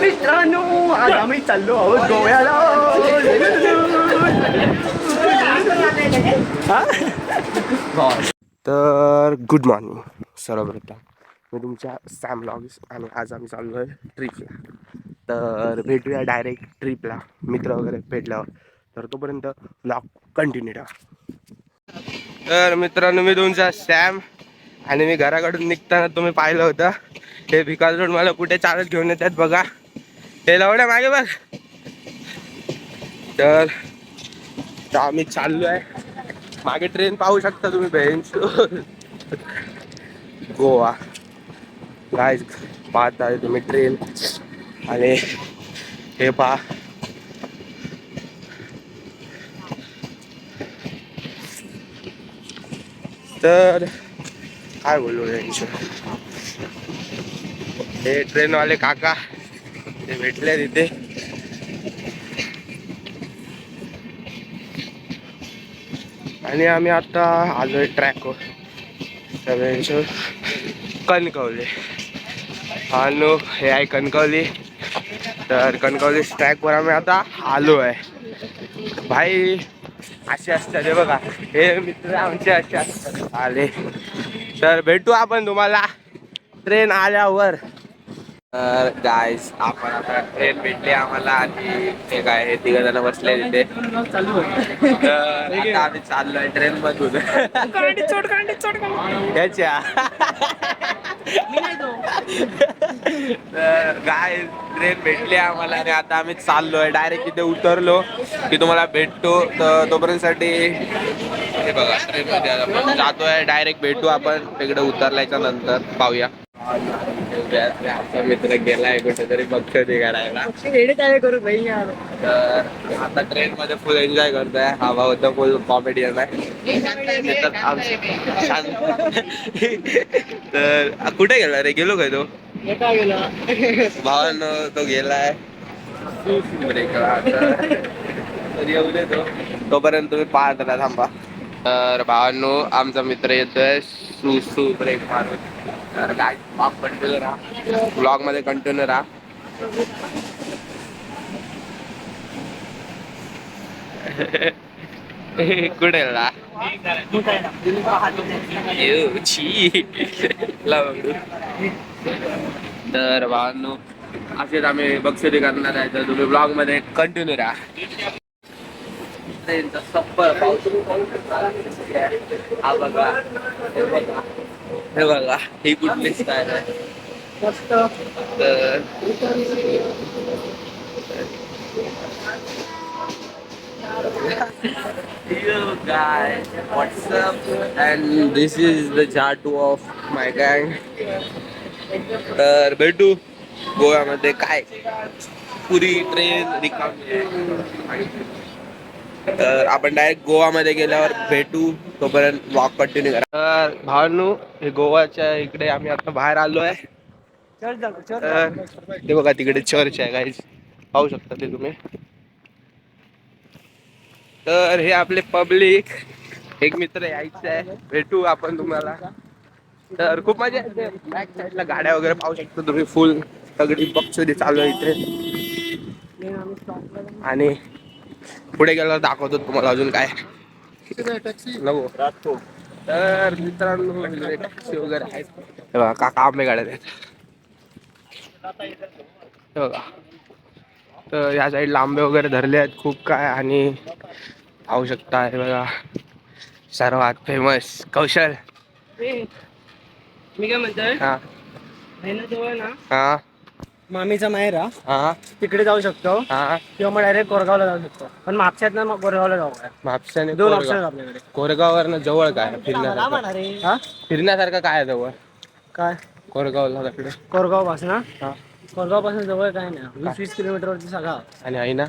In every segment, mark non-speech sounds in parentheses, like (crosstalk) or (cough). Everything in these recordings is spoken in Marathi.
मित्रांनो आज आम्ही चाललो आहोत गोव्याला. हा? तर गुड मॉर्निंग सर्वप्रथम. मी तुमच्या सॅम लॉग्स आणि आज आम्ही चाललो आहे ट्रिपला तर भेटूया डायरेक्ट ट्रिपला मित्र वगैरे भेटल्यावर. तर तोपर्यंत ब्लॉग कंटिन्यू ठेवा. तर मित्रांनो मी तुमचा सॅम आणि मी घराकडून निघताना तुम्ही पाहिलं होतं. हे भिकाज रोड मला कुठे चालत घेऊन येतात बघा. हे लवड्या मागे बघ. तर तर आम्ही चाललो आहे मागे ट्रेन पाहू शकता तुम्ही बेंच गोवा. गाय पाहताय तुम्ही ट्रेन आणि हे पहा. तर काय बोलू यांचं हे ट्रेनवाले काका. ते भेटले तिथे आणि आम्ही आता आलोय ट्रॅकवर. सगळ्यांचं कणकवली. आणि हे आहे कणकवली. तर कणकवली ट्रॅकवर आम्ही आता आलो आहे भाई असे असतात हे बघा. हे मित्र आमचे असे असतात. आले. तर भेटू आपण तुम्हाला. ट्रेन आल्यावर. तर गायस आपण आता ट्रेन भेटली आम्हाला आणि ते काय हे तिघ जण बसले तिथे. तर आता आम्ही चाललोय ट्रेन मधून. याच्या. तर गाय ट्रेन भेटली आम्हाला आणि आता आम्ही चाललोय. डायरेक्ट इथे उतरलो की तुम्हाला भेटतो. तर तोपर्यंतसाठी हे बघा ट्रेन मध्ये जातोय. डायरेक्ट भेटू आपण. तिकडे उतरल्याच्या नंतर पाहूया. आमचा मित्र गेलाय कुठेतरी बघतो ते करायला करू भाई यार तर आता ट्रेन मध्ये फुल एन्जॉय करतोय. हा भाऊ फुल कॉमेडियन आहे त्याच्यात आमचं शांत. तर कुठे गेला रे? गेलो काय तो? भावानं तो गेलाय. ब्रेकला आता. (laughs) तर येऊ दे तो. तोपर्यंत तुम्ही पाहत राहा थांबा. तर भावांनो आमचा मित्र येतोय सु ब्रेक मारून तर काय ब्लॉग कंटिन्यू राहा. ब्लॉगमध्ये कंटिन्यू राहा. (laughs) कुठे ला? तर भावांनो असेच आम्ही बक्षरी करणार आहे. तर तुम्ही ब्लॉगमध्ये कंटिन्यू राहा. ट्रेनचा सप्पर पाऊस हा बघा हे बघा हे बघा ही कुठली स्टाईल आहे मस्त तर Yo guys, what's up? And this is the Jatu of my gang. तर भेटू. गोव्यामध्ये काय? पुरी ट्रेन रिकामी आहे. तर आपण डायरेक्ट गोवामध्ये गेल्यावर भेटू. तोपर्यंत वॉक कंटिन्यू करा. तर भावानू हे गोवाच्या इकडे आम्ही आता बाहेर आलो आहे तर ते बघा तिकडे चर्च आहे गाईज पाहू शकता ते तुम्ही. तर हे आपले पब्लिक एक मित्र यायचं आहे. भेटू आपण तुम्हाला. तर खूप मजा येते. बॅक साईडला गाड्या वगैरे पाहू शकता तुम्ही. फुल सगळी बक्षुरी चालू आहे इथे. आणि पुढे गेल्यावर दाखवतो तुम्हाला अजून काय. नको. तर मित्रांनो टॅक्सी वगैरे आहेत. हे बघा काका आंबे गाड्या आहेत. हे बघा. तर या साईडला आंबे वगैरे धरले आहेत खूप काय आणि पाहू शकता हे बघा. सर्वात फेमस कौशल. मी काय म्हणतोय? हा. ना? हा. मामीचा माहेर हा. हा. तिकडे जाऊ शकतो. हा. किंवा मग डायरेक्ट कोरगावला जाऊ शकतो. पण मागच्यात ना मग कोरगावला जाऊ काय म्हापशाने दोन कोरेगाव. ऑप्शन आपल्याकडे. कोरेगाववरनं जवळ काय? फिरण्यासारखं. हा? फिरण्यासारखं काय आहे जवळ? काय? कोरेगावला तिकडे कोरगावपासून हा. कोरगावपासून जवळ काय नाही. वीस वीस किलोमीटर वरती सगळा. आणि आई ना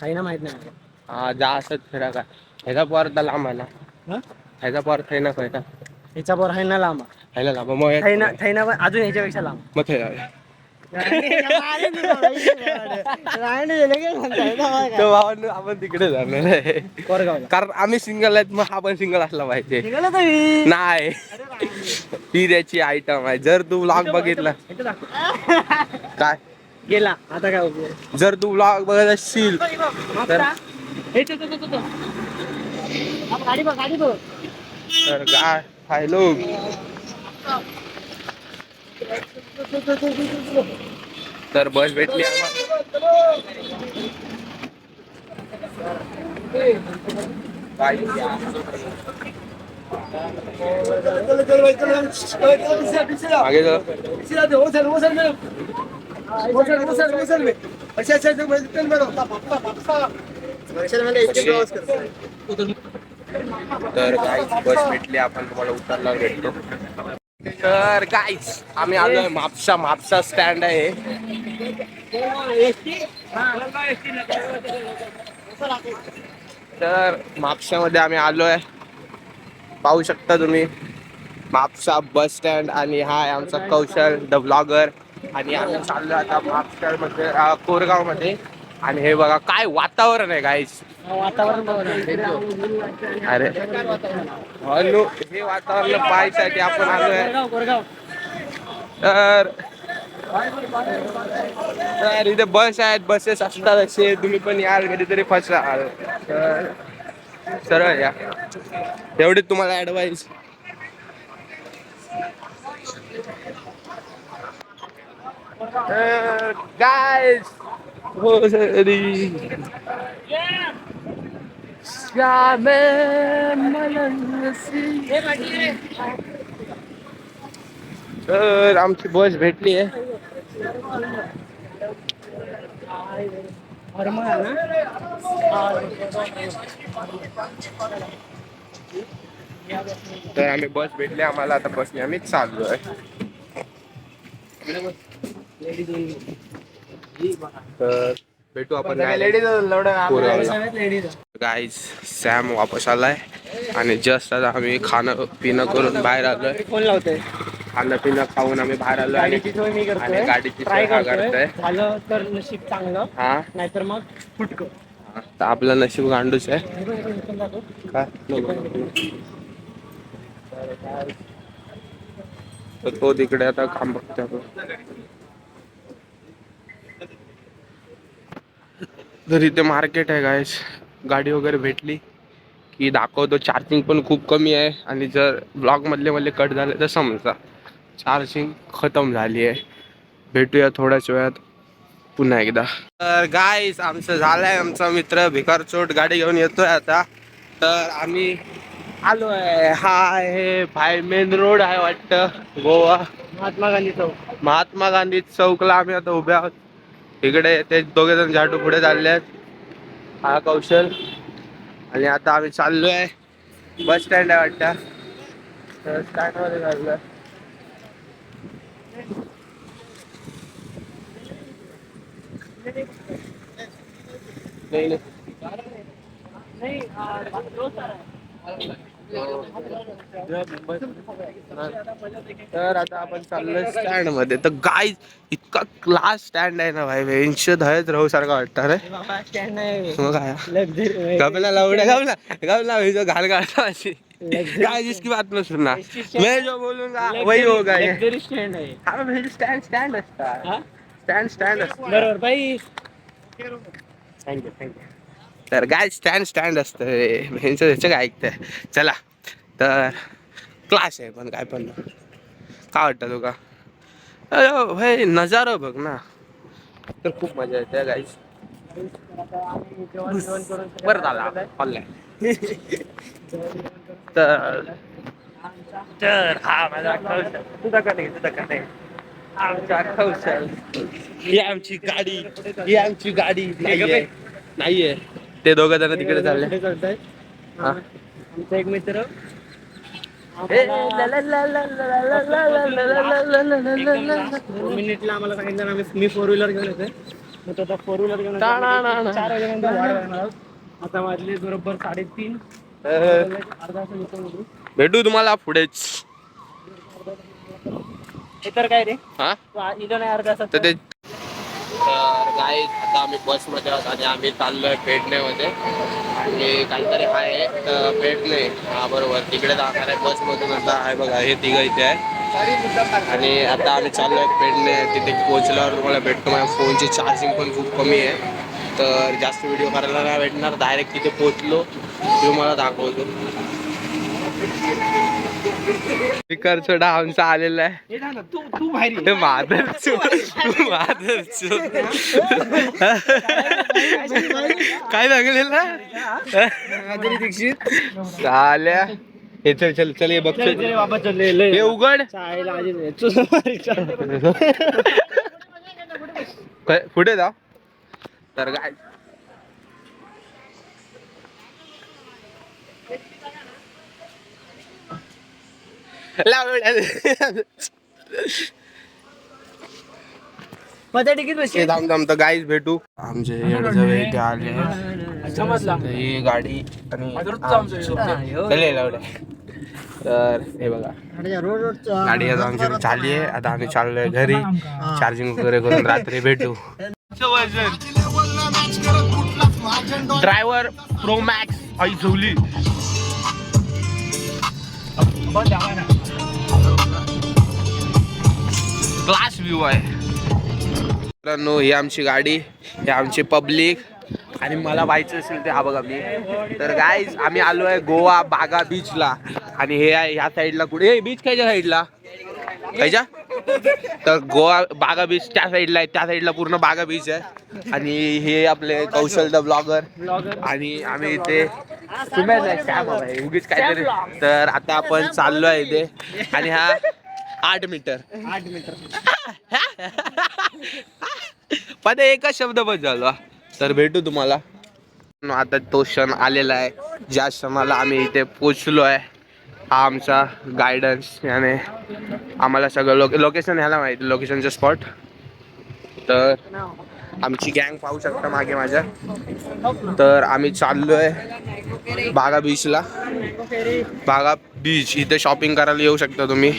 काही ना माहीत नाही. हा जा असत फिरा काय. ह्याचा पॉर लांब आहे ना? हा? ह्याचा पॉर थैना खयचा ह्याच्या बरोबर आहे ना लांब ह्याला लांब मग हे- थैना थैना पण अजून ह्याच्यापेक्षा लांब मग थै जाऊया. भावांनो, आपण तिकडे जाणार आहे. कारण आम्ही सिंगल आहेत मग हा पण सिंगल असला पाहिजे. नाही. ती त्याची आयटम आहे. जर तू ब्लॉग बघितला. काय? गेला. आता काय जर तू ब्लॉग बघत असशील तर तर काय? हाय लोक तर बस भेटली आम्हाला तर गाईच बस भेटली. आपण तुम्हाला उतरला भेटतो. तर गाईच आम्ही आलोय म्हापसा म्हापसा स्टँड आहे. तर म्हापशामध्ये आम्ही आलोय. पाहू शकता तुम्ही म्हापसा बस स्टँड आणि हा आहे आमचा कौशल द ब्लॉगर आणि आम्ही चाललो आता म्हापशामध्ये कोरगावमध्ये. कोरगावमध्ये आणि हे बघा काय वातावरण आहे गाईच वातावरण. अरे. अनु हे वातावरण पाहायसाठी आपण आलोय. तर तर इथे बस आहेत बसेस असतात असे. तुम्ही पण याल कधीतरी फसा तर सरळ या. एवढी तुम्हाला ऍडवाइस गाईस हो श्यामे मलंगसी तर आमची बस भेटली आहे आहे. तर आम्ही बस भेटली आम्हाला आता बसने आम्ही चाललोय. तर भेटू आपण गाईज सॅम वापस आलाय. आणि जस्ट आता आम्ही खाणं पिणं करून बाहेर आलोय. फोन लावतोय. खाणं पिणं खाऊन आम्ही बाहेर आलोय आणि गाडीची ट्राय हा करतोय. झालं तर नशीब चांगलं. हा? नाहीतर मग फुटक. तर आपलं नशीब गांडूच आहे. काय? तर तो तिकडे आता काम बघतोय तर इथे मार्केट आहे गायस गाडी वगैरे भेटली की दाखवतो. चार्जिंग पण खूप कमी आहे. आणि जर ब्लॉग मधले कट झाले तर समजा चार्जिंग खतम झाली आहे. भेटूया थोड्याच वेळात. पुन्हा एकदा. तर गाईस आमचं झालंय आमचा मित्र भिकार चोट गाडी घेऊन येतोय आता. तर आम्ही आलोय. हा आहे बाय मेन रोड आहे वाटतं. गोवा. महात्मा गांधी चौक. महात्मा गांधी चौकला आम्ही आता उभे आहोत. इकडे ते दोघे जण झाडू पुढे चालले आहेत. हा कौशल. आणि आता आम्ही चाललो आहे बस स्टँड आहे वाटतं. तर स्टँड नाही नाही. तर आता आपण चाललोय स्टँडमध्ये. तर गाय इतका क्लास स्टँड आहे ना भाई वेंश दहेज राहू सारखा वाटतं रे. बाबा स्टँड नाही मग काय? गमला लावड्या गमला गमला भाई जो घाल काढता अशी. काय जिसकी बात न सुनना मैं जो बोलूंगा वही होगा ये लक्झरी स्टँड आहे. हा भाई स्टँड स्टँड असतात हा? स्टँड स्टँड असतात बरोबर बाई. थँक्यू थँक्यू तर काय स्टँड स्टँड असतं ह्यांचं ह्याचं काय ऐकतंय? चला. तर क्लास आहे पण काय पण. काय वाटतं तुका? अरे भाई नजारा बघ ना. तर खूप मजा येते गाईस बरं झाला ऑनलाईन तर तर हा माझा कौशल. तुझा का नाही तुझा का नाही आमचा कौशल. ही आमची गाडी. ही आमची गाडी. नाहीये. नाहीये. ते दोघ जण तिकडे चालले. आमचा एक मित्र. मिनिटला आम्हाला सांगितलं आम्ही मी फोर व्हीलर घेऊन येते फोर व्हीलर घेऊन चार आता वाजले बरोबर साडेतीन. अर्धा भेटू तुम्हाला पुढेच तर काय रे? हा? इथं नाही अर्धा तर ते तर काय आता आम्ही बसमध्ये आहोत आणि आम्ही चाललोय पेडण्यामध्ये आणि काहीतरी आहे तर पेडणे हा बरोबर. तिकडे जाणार आहे बसमधून आता. आहे बघा हे तिघं इथे आहे आणि आता आम्ही चाललोय पेडणे तिथे पोहोचल्यावर तुम्हाला भेटतो. माझ्या फोनची चार्जिंग पण खूप कमी आहे. तर जास्त व्हिडिओ करायला नाही भेटणार. डायरेक्ट तिथे पोहोचलो. तुम्हाला दाखवतो. स्पीकरचं आमचा आलेला आहे. झालं, तू तू बाहेर ये. माधरचू माधरचू काय लागलेलं? माधुरी दीक्षित. चाल्या हे चल चल चल हे बघ. हे उघड. पुढे जाऊ तर काय थांब थांब तर गाईच भेटू. आमचे येडजवे इथे आले. तर ही गाडी आणि आमची- लावड्या. तर हे बघा. रोड गाडी आता आमची झाली आहे. आता आम्ही चाललोय घरी. चार्जिंग वगैरे करून रात्री भेटू. ड्रायव्हर प्रो मॅक्स आई झोली. क्लास व्ह्यू आहे. मित्रांनो ही आमची गाडी ही आमची पब्लिक आणि मला व्हायचं असेल ते हा बघा मी. तर गाईज आम्ही आलो आहे गोवा बागा बीचला आणि हे आहे ह्या साईडला कुठे? हे बीच खायच्या साईडला खायच्या? तर गोवा बागा बीच त्या साईडला आहे. त्या साईडला पूर्ण बागा बीच आहे. आणि हे आपले कौशल द ब्लॉगर आणि आम्ही इथे उगीच काहीतरी. तर आता आपण चाललो आहे इथे. आणि हा आठ मीटर. आठ मीटर. पण एकच शब्द बस झाला तर भेटू तुम्हाला. आता तो क्षण आलेला आहे. ज्या क्षणाला आम्ही इथे पोचलो आहे हा आमचा गायडन्स याने आम्हाला सगळं लोक लोकेशन ह्याला माहिती लोकेशनचं स्पॉट तर आमची गँग पाहू शकता मागे माझ्या. तर आम्ही चाललो आहे बागा बीचला बागा बीच इथे शॉपिंग करायला येऊ शकता तुम्ही.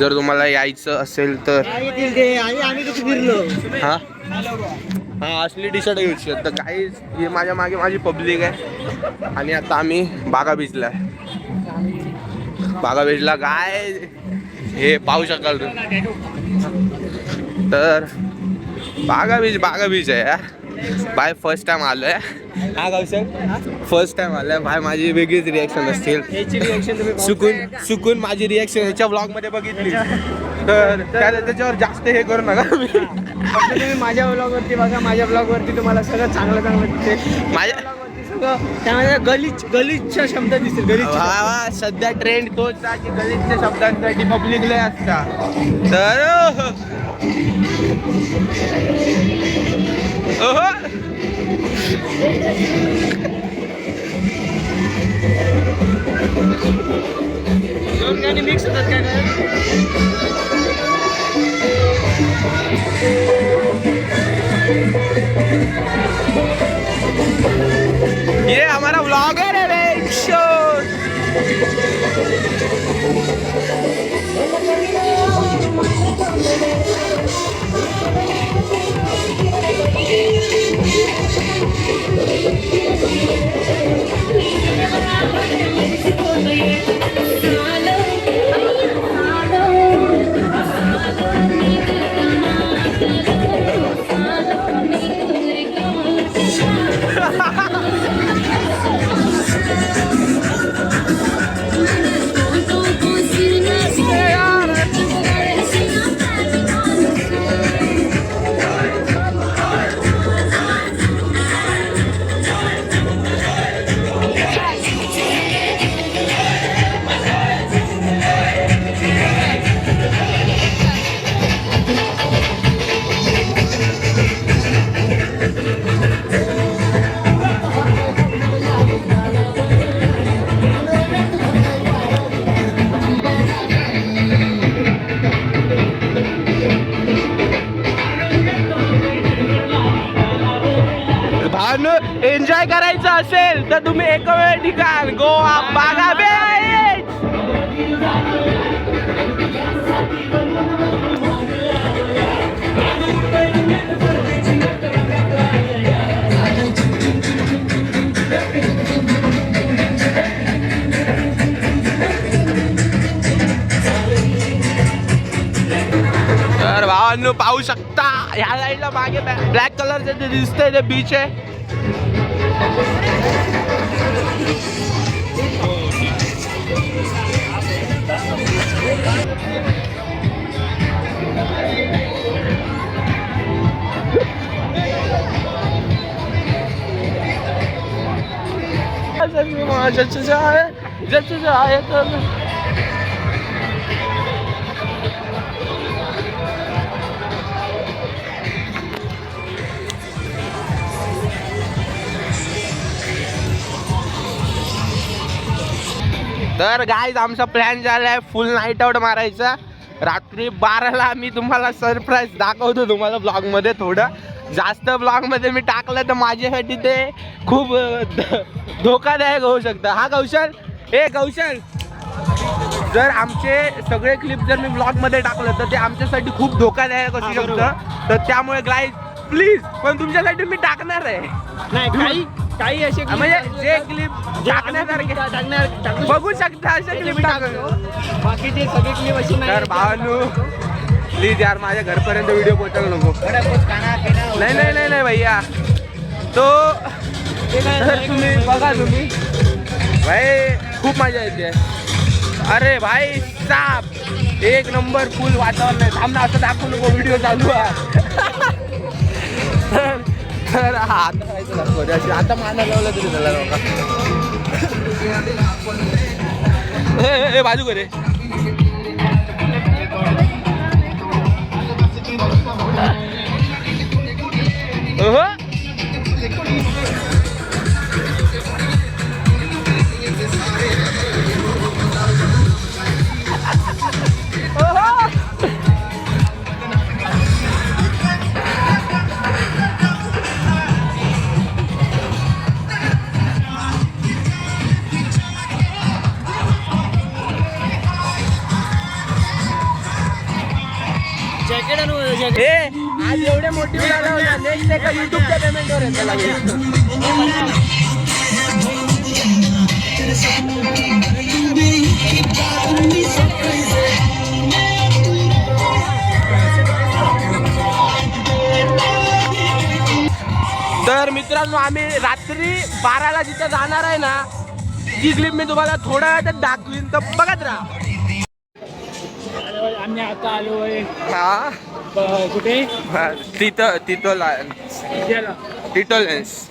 जर तुम्हाला यायचं असेल तर. आम्ही हा असली टी शर्ट घ्यायची तर काही हे माझ्या मागे माझी पब्लिक आहे. आणि आता आम्ही बागा बीचला आहे. बागा बीचला काय हे पाहू शकाल तुम्ही. तर बागा बीच बागा बीच आहे. बाय फर्स्ट टाइम आलोय. हा कौशल? फर्स्ट टाइम आलोय. बाय माझी वेगळीच रिॲक्शन असतील चुकून चुकून माझी रिॲक्शन ह्याच्या ब्लॉगमध्ये बघितली. तर त्याच्यावर जास्त हे करू नका तुम्ही. माझ्या ब्लॉग वरती बघा. माझ्या ब्लॉग वरती तुम्हाला सगळं चांगलं चांगलं माझ्या त्यामध्ये गलिच गलिचच्या शब्द दिसतील गलिच वा वा, सध्या ट्रेंड तोच आहे की गलितच्या शब्दांसाठी पब्लिक लय असता. तर ओहो! दोन गाणी मिक्स होतात काय Thank you. असेल तुम्ही एक ठिकाण गोवा बागा बीच पाहू शकता ह्या साईडला मागे ब्लॅक कलरचे ते दिसतंय ते बीच आहे. ज्याचं आहे ज्याचं आहे तर तर गाईज आमचा प्लॅन झाला आहे फुल नाईट आउट मारायचा. रात्री बाराला आम्ही तुम्हाला सरप्राईज दाखवतो तुम्हाला ब्लॉगमध्ये थोडं. जास्त ब्लॉगमध्ये मी टाकलं तर माझ्यासाठी ते खूप धोकादायक होऊ शकतं. हा कौशल? ए कौशल! जर आमचे सगळे क्लिप जर मी ब्लॉगमध्ये टाकलं तर ते आमच्यासाठी खूप धोकादायक असू हा. शकतं. तर त्यामुळे गाईज प्लीज पण तुमच्यासाठी मी टाकणार आहे. नाही काही काही असे म्हणजे जे क्लिप टाकण्यासारखे टाकणार टाकू बघू शकता. असे. क्लिप मी टाक. टाकतो. बाकीचे सगळे क्लिप अशी नाही भावानू प्लीज यार माझ्या घरपर्यंत व्हिडिओ पोहोचायला नको. नाही नाही नाही नाही भैया. तो तुम्ही बघा तुम्ही. भाई खूप मजा येते. अरे भाई साप. एक नंबर फुल वातावरण आहे. थांब ना असं दाखवू नको व्हिडिओ चालू आहे. तर हा, आता माना लावलं तरी झाला बाजू करे अहो जॅकेट आणू जॅकेट ए आज एवढे मोठी झाला होता नेक्स्ट एका युट्यूबच्या पेमेंटवर येते लागेल. तर मित्रांनो आम्ही रात्री बाराला जिथं जाणार आहे ना ती क्लिप मी तुम्हाला थोड्या वेळात दाखवीन. तर बघत राहा. आम्ही आता आलो आहे. हा? कुठे? तिथं तिथं विद्याला. टिटो लेन्स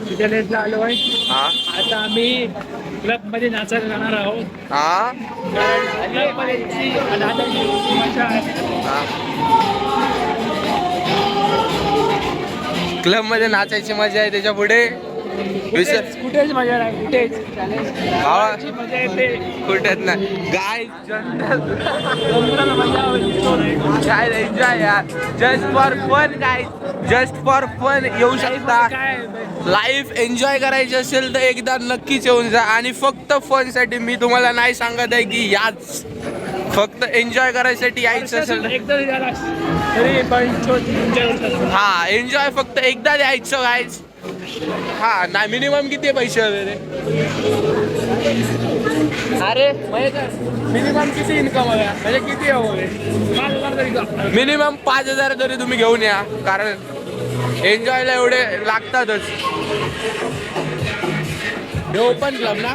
विद्यालयातला आलो आहे. हा. आता आम्ही क्लबमध्ये नाचायला जाणार आहोत. हा. क्लबमध्ये नाचायची मजा आहे. क्लबमध्ये नाचायची मजा आहे त्याच्या पुढे. कुठेच मजा नाही कुठेच मजा येते. कुठेच नाही. गाय. काय एन्जॉय यार just for fun guy just for fun येऊ शकता. लाईफ एन्जॉय करायची असेल तर एकदा नक्कीच येऊन जा. आणि फक्त फनसाठी मी तुम्हाला नाही सांगत आहे की याच. फक्त एन्जॉय करायसाठी यायचं असेल हा एन्जॉय फक्त एकदा द्यायचं गायच हा नाही मिनिमम किती पैसे वगैरे? अरे मिनिमम किती इन्कम आहे? म्हणजे किती हवं? मिनिमम पाच हजार तरी तुम्ही घेऊन या कारण एन्जॉयला एवढे लागतातच. हे ओपन क्लब ना?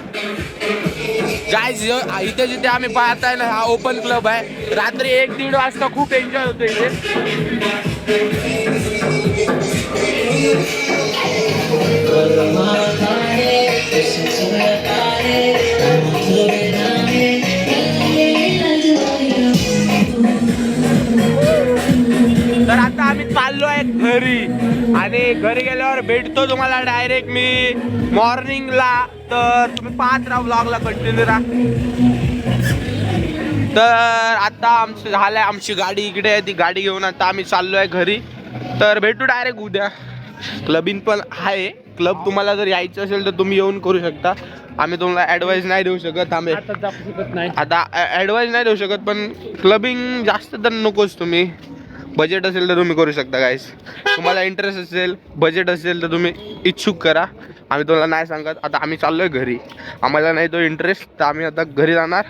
गायज इथे जिथे आम्ही पाहताय ना हा ओपन क्लब आहे. रात्री एक दीड वाजता खूप एन्जॉय होतो इथे. तर आता आम्ही चाललो आहे घरी. आणि घरी गेल्यावर भेटतो तुम्हाला डायरेक्ट मी मॉर्निंगला तर तुम्ही पाहत राहू ब्लॉगला कंटिन्यू राहा तर आता आमचं झालंय आमची गाडी इकडे आहे ती गाडी घेऊन आता आम्ही चाललो आहे घरी. तर भेटू डायरेक्ट उद्या. क्लबिन पण आहे. क्लब तुम्हाला जर यायचं असेल तर तुम्ही येऊन करू शकता. आम्ही तुम्हाला ॲडवाईस नाही देऊ शकत आम्ही आता ॲडवाईस नाही. देऊ शकत पण क्लबिंग जास्त तर नकोच तुम्ही. बजेट असेल तर तुम्ही करू शकता गाईस तुम्हाला इंटरेस्ट असेल बजेट असेल तर तुम्ही इच्छुक करा. आम्ही तुम्हाला नाही सांगत. आता आम्ही चाललो आहे घरी. आम्हाला नाही तो इंटरेस्ट तर आम्ही आता घरी जाणार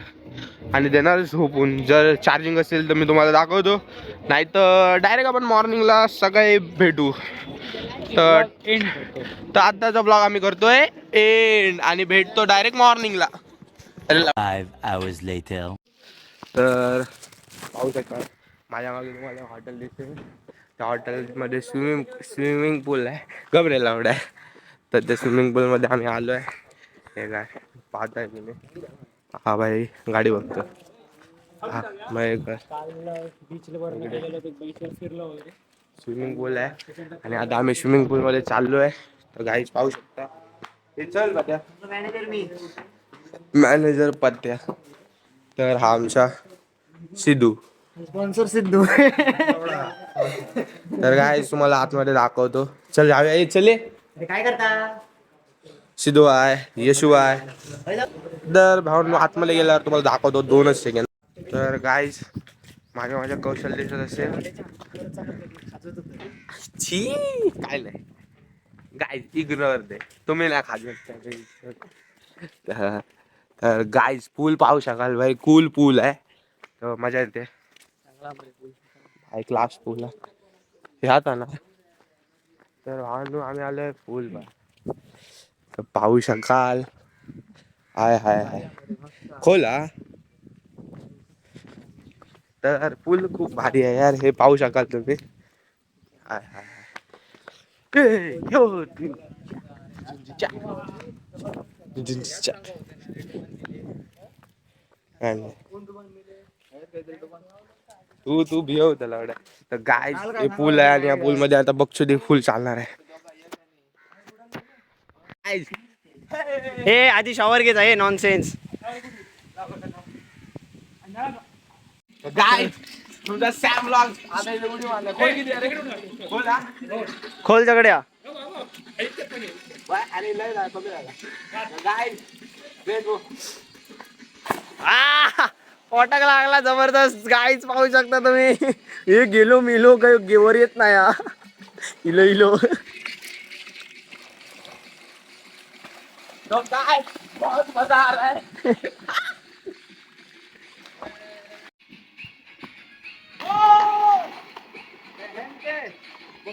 आणि देणार झोपून. जर चार्जिंग असेल तर मी तुम्हाला दाखवतो. नाही तर डायरेक्ट आपण मॉर्निंगला सकाळी भेटू. तर एंड तर आत्ताचा ब्लॉग आम्ही करतोय. एंड आणि भेटतो डायरेक्ट मॉर्निंगला. तर पाहू शकाल माझ्या मागे तुम्हाला हॉटेल दिसते त्या हॉटेलमध्ये स्विमिंग स्विमिंग पूल आहे. गबरे लावडा आहे तर त्या स्विमिंग पूलमध्ये आम्ही आलो आहे हे काय पाहताय तुम्ही. हा भाई गाडी बघतो हा मग स्विमिंग पूल आहे. आणि आता आम्ही स्विमिंग पूलमध्ये चाललो आहे तर गाईच पाहू शकता. हे चल पत्या मॅनेजर पत्या. तर हा आमचा सिद्धू. स्पॉन्सर सिद्धू. तर काय तुम्हाला आतमध्ये दाखवतो. चल जाऊया ए, चले काय करता? सिद्धू आहे यशू आहे. तर भाऊ आतमध्ये गेल्यावर तुम्हाला दाखवतो दोनच सेकंड तर गाईज माझ्या माझ्या कौशल्य दिसत असेल. छी काय नाही गाईज इग्नोर दे. तुम्ही नाही तर- तर गाईज पूल पाहू शकाल भाई कूल पूल आहे. तर मजा येते. हाय क्लास पूल हे। आता ना तर भावांनो आम्ही आलोय पूल तर पाहू शकाल हाय हाय हाय खोला। तर पूल खूप भारी आहे यार हे पाहू शकाल तुम्ही हाय हाय हाय. तू तू भिव त्याला एवढं. तर गाय हे पूल आहे आणि या पूल मध्ये आता बक्षुदी फुल चालणार आहे. हे आधी शॉवर घेत आहे गाय सॅम लॉग इथे उडी मारला. खोल हा. जगड्या अरे पोटाक लागला जबरदस्त. गाईच पाहू शकता तुम्ही. हे गेलो मिलो काही गेवर येत नाही हा. इलो इलो. तो गाय, बहुत मजा आ रहा है.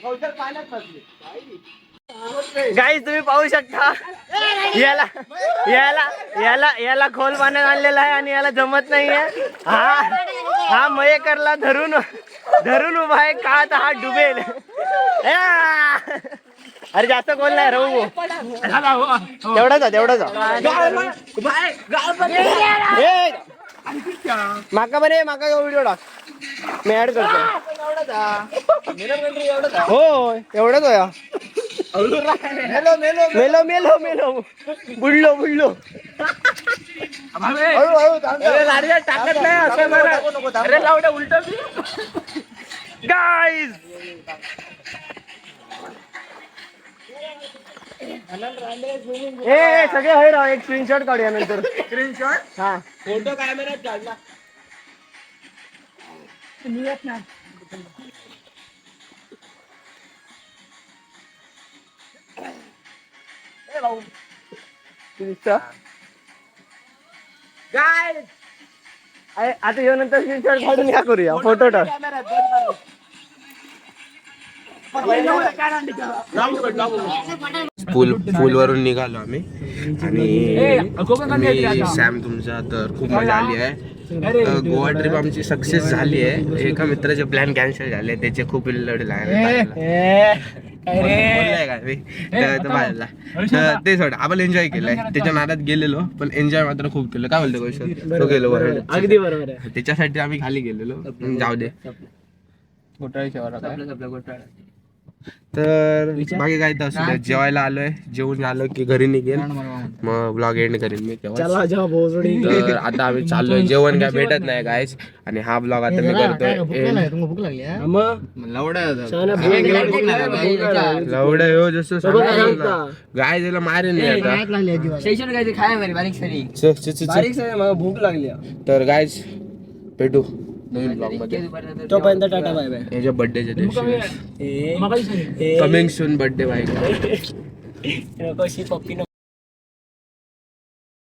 कौशल पाण्यात फसले. गाईच तुम्ही पाहू शकता. याला याला. याला याला खोल पाण्यात आणलेला आहे आणि याला जमत नाहीये. हा हा मयेकरला धरून धरून उभा आहे का तर हा डुबेल! अरे जास्त खोल नाही राहू तेवढाच आहे, तेवढाच आहे. ए! माका बरे माका व्हिडिओ टाक. मी ऍड करतो. हो एवढंच आहे मेलो मेलो मेलो. मेलो बुडलो बुडलो. हळू हळू टाकत नाही असं जरा. अरे लावडे उलट गाईज ए ए, सगळे हय राव एक स्क्रीनशॉट काढूया नंतर. स्क्रीनशॉट हा. फोटो कॅमेऱ्यात काढला. अरे, आता येऊ नंतर स्क्रीनशॉट काढून या करूया. फोटो टाक. पूल पूलवरून निघालो आम्ही. आणि मी सॅम तुमचा तर खूप मजा आली आहे. तर गोवा ट्रिप आमची सक्सेस झाली आहे. एका मित्राचे प्लॅन कॅन्सल झाले त्याचे खूप लढ लागले. बोललाय का? मी? तर तो बाहेरला. तर ते सोड आपण एन्जॉय केलंय. त्याच्या नादात गेलेलो पण एन्जॉय मात्र खूप केलं. काय बोलतो कौशल तो गेलो बरोबर. अगदी बरोबर. आहे त्याच्यासाठी आम्ही खाली गेलेलो. जाऊ दे. तर बाकी काय तर असू दे जेवायला आलोय जेवून आलो की घरी निघेल. मग ब्लॉग एंड करेन मी तेव्हा चला जा भोसडी तर आता आम्ही चाललोय जेवण काय भेटत नाही गायच आणि हा ब्लॉग आता मी करतोय. end. भूक लागली लवडं हो जसं गाय त्याला मारेन मी आता. स्टेशन काय खाय मारी बारीक सारी. च- च- च- च. बारीक सारी मला भूक लागली. तर गायच भेटू. नवीन ब्लॉगमध्ये तोपर्यंत टाटा बाय बाय याच्या बर्थडेच्या दिवशी कमिंग सून बर्थडे बाय कशी पप्पी